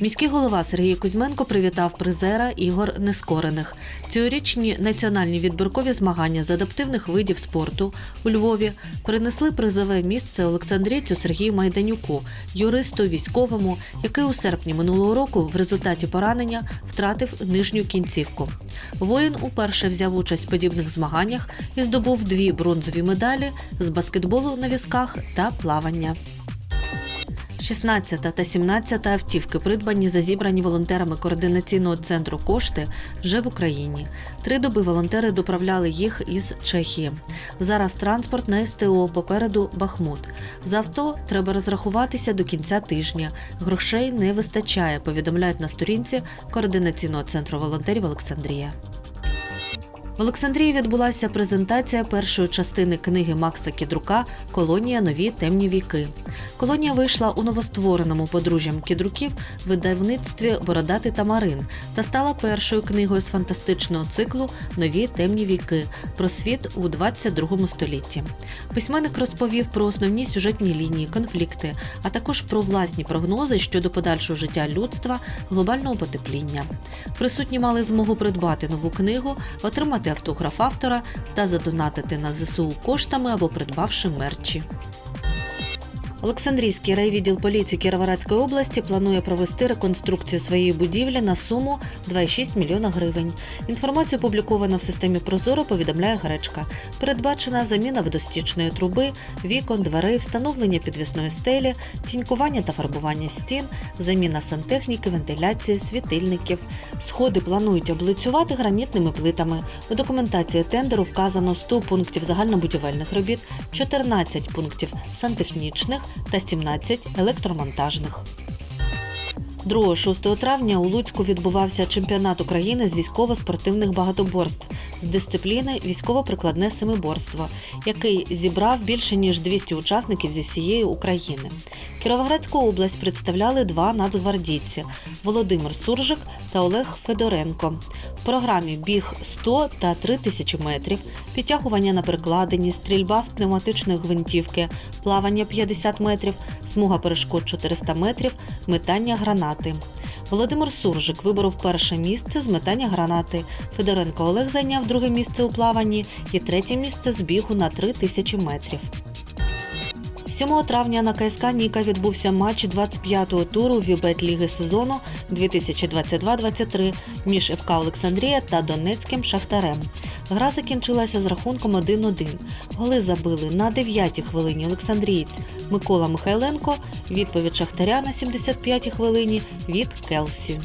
Міський голова Сергій Кузьменко привітав призера ігор нескорених. Цьогорічні національні відбіркові змагання з адаптивних видів спорту у Львові принесли призове місце Олександрійцю Сергію Майданюку, юристу військовому, який у серпні минулого року в результаті поранення втратив нижню кінцівку. Воїн уперше взяв участь в подібних змаганнях і здобув дві бронзові медалі з баскетболу на візках та плавання. 16 та 17 автівки, придбані за зібрані волонтерами координаційного центру кошти, вже в Україні. Три доби волонтери доправляли їх із Чехії. Зараз транспорт на СТО попереду Бахмут. За авто треба розрахуватися до кінця тижня. Грошей не вистачає, повідомляють на сторінці координаційного центру волонтерів Олександрія. В Олександрії відбулася презентація першої частини книги Макса Кідрука Колонія нові темні віки. Колонія вийшла у новоствореному подружжям кідруків видавництві Бородати Тамарин та стала першою книгою з фантастичного циклу Нові темні віки про світ у 22 столітті. Письменник розповів про основні сюжетні лінії, конфлікти, а також про власні прогнози щодо подальшого життя людства, глобального потепління. Присутні мали змогу придбати нову книгу, отримати автограф автора та задонатити на ЗСУ коштами або придбавши мерчі. Олександрійський райвідділ поліції Кіровоградської області планує провести реконструкцію своєї будівлі на суму 2,6 мільйона гривень. Інформацію опубліковано в системі Прозоро, повідомляє Гречка. Передбачена заміна водостічної труби, вікон, дверей, встановлення підвісної стелі, тінькування та фарбування стін, заміна сантехніки, вентиляції, світильників. Сходи планують облицювати гранітними плитами. У документації тендеру вказано 100 пунктів загальнобудівельних робіт, 14 пунктів сантехнічних та 17 електромонтажних. 2-6 травня у Луцьку відбувався чемпіонат України з військово-спортивних багатоборств з дисципліни військово-прикладне семиборство, який зібрав більше ніж 200 учасників зі всієї України. Кіровоградську область представляли два нацгвардійці Володимир Суржик та Олег Федоренко. В програмі біг 100 та 3000 метрів, підтягування на перекладині, стрільба з пневматичної гвинтівки, плавання 50 метрів, смуга перешкод 400 метрів, метання гранати. Володимир Суржик виборов перше місце з метання гранати. Федоренко Олег зайняв друге місце у плаванні і третє місце з бігу на 3000 метрів. 7 травня на КСК Ніка відбувся матч 25-го туру Вібет Ліги сезону 2022-23 між ФК Олександрія та Донецьким Шахтарем. Гра закінчилася з рахунком 1-1. Голи забили на 9-й хвилині Олександрієць Микола Михайленко, відповідь Шахтаря на 75-й хвилині від Келсі.